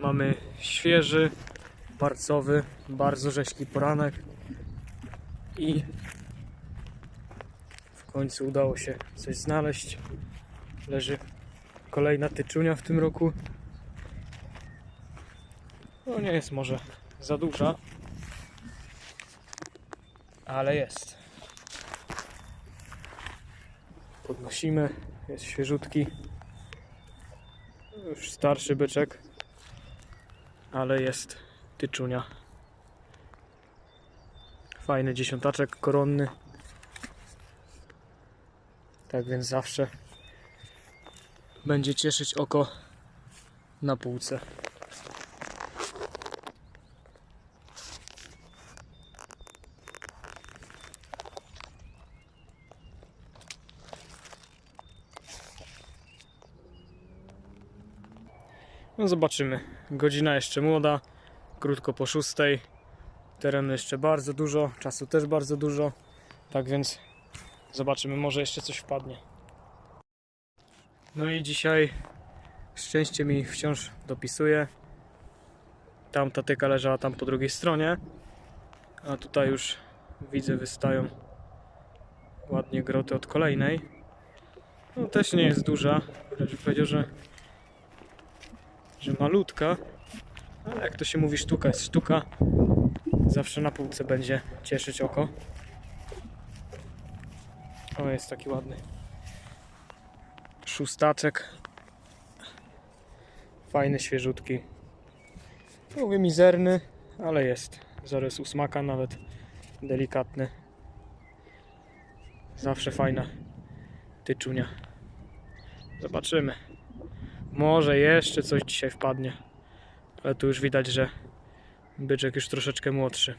Mamy świeży, marcowy, bardzo rzeźki poranek i w końcu udało się coś znaleźć. Leży kolejna tyczunia w tym roku. No nie jest może za duża, ale jest. Podnosimy, jest świeżutki. Już starszy byczek, ale jest tyczunia. Fajny dziesiątaczek koronny. Tak więc zawsze będzie cieszyć oko na półce. No zobaczymy. Godzina jeszcze młoda, krótko po szóstej. Terenu jeszcze bardzo dużo, czasu też bardzo dużo. Tak więc zobaczymy, może jeszcze coś wpadnie. No i dzisiaj szczęście mi wciąż dopisuje. Tam ta tyka leżała tam po drugiej stronie. A tutaj już widzę wystają ładnie groty od kolejnej. No też nie jest duża. Bym powiedział, że że malutka, ale jak to się mówi, sztuka jest sztuka. Zawsze na półce będzie cieszyć oko. O, jest taki ładny szóstaczek. Fajny, świeżutki. Mówię mizerny, ale jest. Zarys ósmaka nawet delikatny. Zawsze fajna tyczunia. Zobaczymy. Może jeszcze coś dzisiaj wpadnie. Ale tu już widać, że byczek już troszeczkę młodszy.